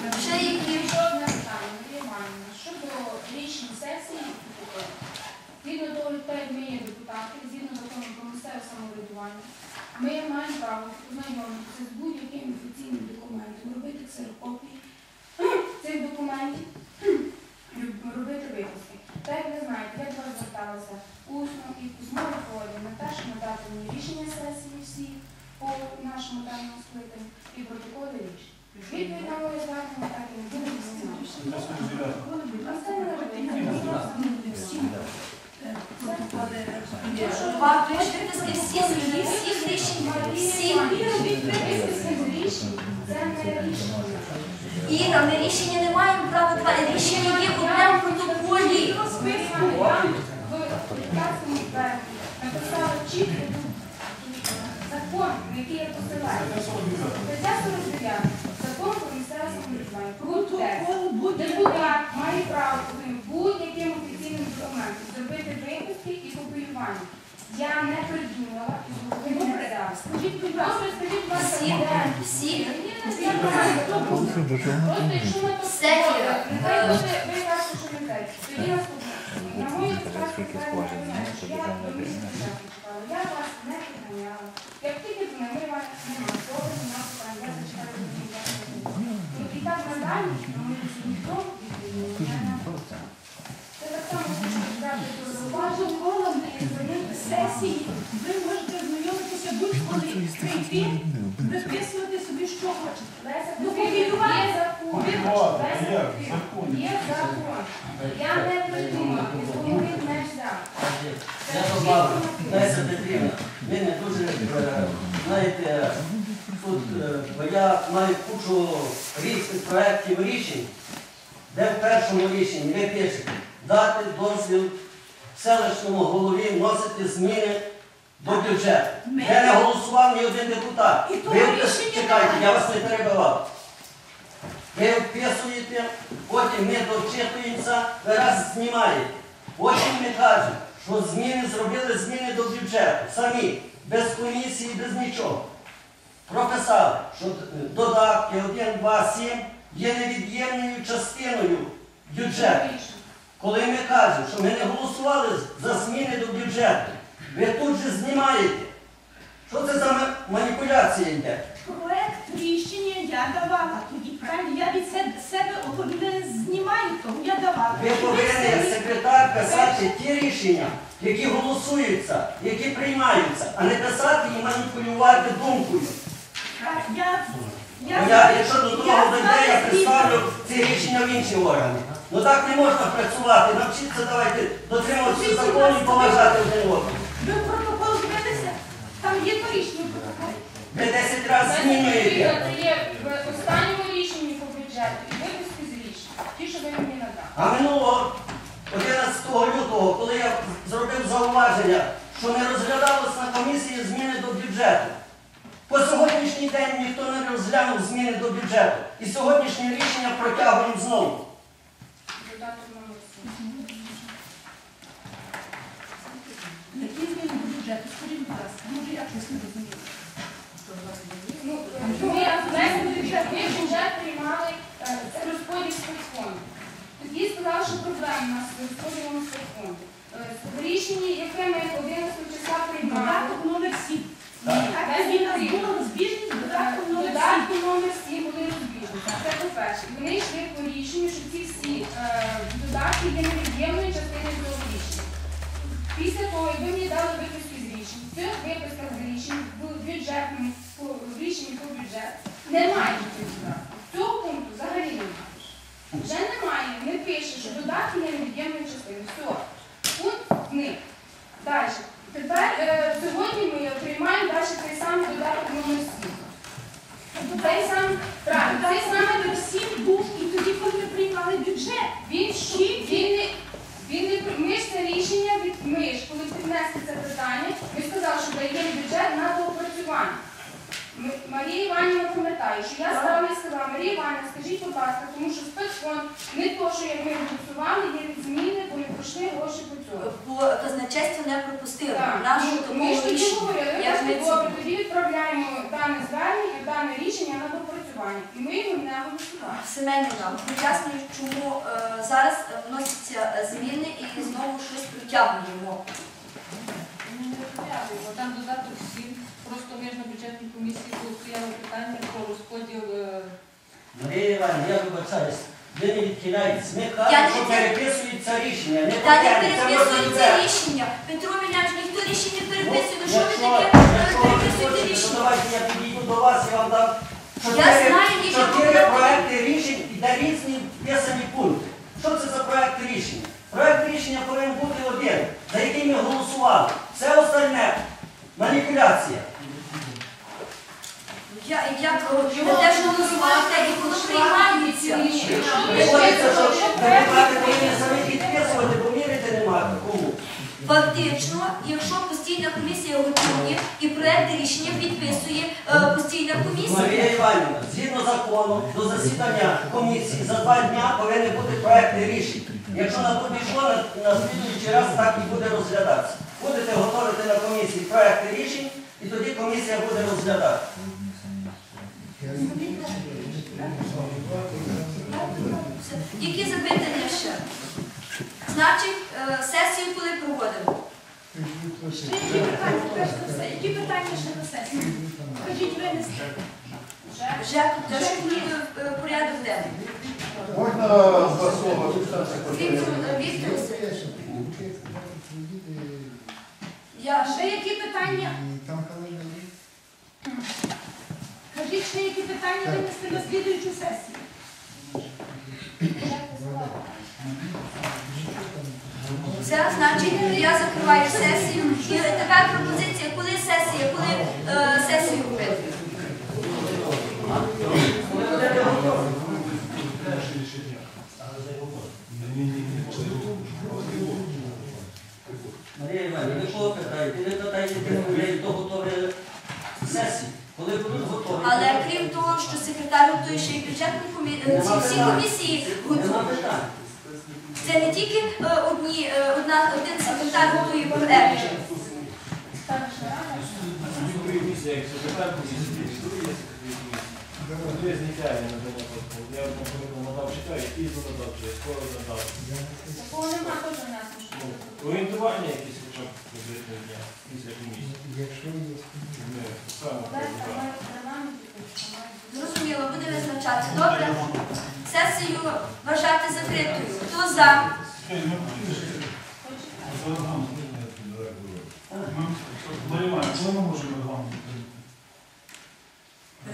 Ще? Ще одне питання, Іванівна, щодо рішень сесії. Згідно того, як ми є депутати, згідно закону про місцеве самоврядування, ми маємо право познайомитися з будь-яким офіційним документом, робити ксерокопії цих документів, робити випуски. Так як ви знаєте, я до вас зверталася усно і в письмовій формі на те, що надати мені рішення сесії всі по нашому даному скликанню і протоколи рішень. Відповідь на моє звернення так і не буде знімати. Вам пишете виписки всіх всіх рішень, всіх рішення. Іра, ми рішення не маємо права. Рішення є в одному. В прекрасному зверненні написала чітко закон, на який я посилаю. Стаття 49. Закон про місцеве самоврядування. Пункт 10. Депутат має право будь-яким офіційним документом зробити виписки і копіювання. Я не придумала і зробила. Скажіть, будь ласка, скажіть, будь ласка, Всі, де? всі. Я знаю, хто буде. Просто якщо ми нехай буде, ви кажете, що не те. Тоді наступне. На мою що я до місця чекала. Я вас не підганяла. Як тільки з мене вас немає, добре, нема питань, я зачекаю до кінця. Ну, І так надалі, на мою ніхто відповідь не буде. Це так само, що взяти до зауваження. Протоколом сесії ви можете виписувати собі, що хочете. Ну, є закон. Є закон. Я не придумала, і голови не взяв. Я добавлю, Леся Петрівна, ви не дуже, е, знаєте, тут, е, бо я маю кучу різних проєктів рішень, де в першому рішенні ви пишете? Дати дозвіл селищному голові вносити зміни до бюджету. Ми- Де не голосував ні один депутат. І Ви рішення чекайте, я вас не перебивав. Ви вписуєте, потім ми довчитуємося, ви раз знімаєте. Потім ми кажемо, що зміни зробили зміни до бюджету. Самі, без комісії, без нічого. Прописали, що додатки 1, 2, 7 є невід'ємною частиною бюджету. Коли ми кажемо, що ми не голосували за зміни до бюджету, ви тут же знімаєте. Що це за ма- маніпуляція йде? Проект рішення я давала тоді, правильно? Я від себе, не знімаю того, я давала. Ви повинні як секретар писати ті рішення, які голосуються, які приймаються, а не писати і маніпулювати думкою. Я, Бо я, якщо до того дойде, я представлю ці рішення в інші органи. Ну так не можна працювати. Навчіться давайте дотримуватися закону і поважати один одного. Ви протокол дивилися? Там є торічний протокол. Ми 10 разів змінюєте. Це є в останньому рішенні по бюджету і випуски з рішення. Ті, що ви мені надали. А минулого 11 лютого, коли я зробив зауваження, що не розглядалось на комісії зміни до бюджету. По сьогоднішній день ніхто не розглянув зміни до бюджету. І сьогоднішнє рішення протягуємо знову. Додаток номер 7. Щось не розумію. Ну, ми внесли бюджет, ми бюджет приймали е, розподіл спецфонду. Тоді сказали, що проблема у нас з розподілом спецфонду. Е, В рішенні, яке ми 11 числа приймали, Додаток номер 7. Так. Так, тоді нас було розбіжність додатком номер 7. Додатку номер 7 були розбіжності. Це по-перше. Вони йшли по рішенню, що ці всі е, додатки є невід'ємною частиною цього рішення. Після того, як ви мені дали виписки з рішень, в цих виписках рішень бюджетному по- рішенні про бюджет немає цих. Цього пункту взагалі немає. Вже немає, не пише, що додатки є невід'ємною частиною. Все. Пункт зник. Далі. Тепер е, сьогодні ми приймаємо далі той самий додаток номер 7. Цей самий, правильно, Додаток самий номер 7 був і тоді, коли приймали бюджет. він, він, він не, ми ж це рішення від ми ж, коли піднесли це питання, ми сказали, що даємо бюджет на доопрацювання. Ми- Марія Іванівна пам'ятає, що я стала і сказала, Марія Іванівна, скажіть, будь ласка, тому що спецфонд не то, що як ми голосували, є від зміни, бо не пройшли гроші по цьому. По казначейству не пропустили. Так, Нашу ну, ми ж тоді рішення. говорили, ми добре, тоді відправляємо дане звернення, дане рішення на допрацювання. І ми його не голосували. Семенівна, пояснюю, чому е, зараз е, вносяться е, зміни і знову щось притягуємо. Там додаток всім. Просто ми ж на бюджетній комісії було стояло питання про розподіл. е, Марія Іванівна, я вибачаюсь. Ви не відхиляєтесь. Ми Я кажемо, не що від- переписуються рішення. Не Та не. Це можна відверто. рішення. Петро Міляч, ніхто рішення не Ну, переписує. Ну що ви таке якщо ви переписуєте хочете, то рішення? давайте я підійду до вас і вам дам чотири, знаю, проекти рішень і де різні вписані пункти. Що це за проекти рішення? Проект рішення повинен бути один, за який ми голосували. Все остальне маніпуляція. Я, як ви теж голосуєте і воно приймається. Виходиться, що депутати повинні самі підписувати, бо мірити немає кому. Фактично, якщо постійна комісія готує і проект рішення підписує е, постійна комісія. Марія Іванівна, згідно закону, до засідання комісії за два дня повинні бути проекти рішень. Якщо на то пішло, на, на слідуючий раз так і буде розглядатися. Будете готувати на комісії проекти рішень, і тоді комісія буде розглядати. Які запитання ще? Значить, е, сесію коли проводимо? Які питання, перш за все, які питання ще на сесії? Кажіть, винести. Вже е, порядок денний. Можна два слова? Я Ще які питання? Там календар. Кажіть, ще винести на слідуючу сесію? Все, значить, я закриваю сесію. І тепер пропозиція, коли сесія, коли е, сесію робити? Марія Іванівна, ви кого питаєте? Ви питаєте, хто готові сесії. Коли будуть готові. Але крім того, що секретар готує ще й бюджетну комісію, ці всі комісії готують. Це не тільки е, одні, е, одна, один секретар готує комісії, Андрій зникає на день Я надав читаю, і надав, чи скоро надав. Такого нема теж у нас. Орієнтування якісь хоча б дня після комісії. Якщо є Ми саме Зрозуміло, буде визначати. Добре. Сесію вважати закритою. Хто за? Коли ми можемо регламент?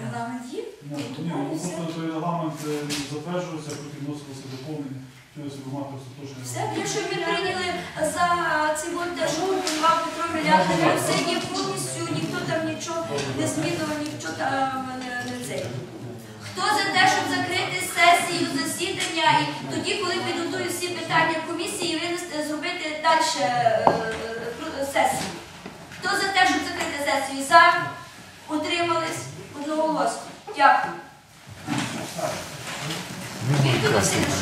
Регламент є? Ні, ну, просто той регламент е, затверджувався, потім вносилося доповнення. Все, якщо ми прийняли за ці що пропонував Петро Мілянин, все є повністю, ніхто там нічого не змінював, нічого там не, не. Хто за те, щоб закрити сесію, засідання, і тоді, коли підготують всі питання комісії, винести, зробити далі е, е, сесію? Хто за те, щоб закрити сесію? За? Утримались? Одноголосно. Дякую. Віктор Васильович?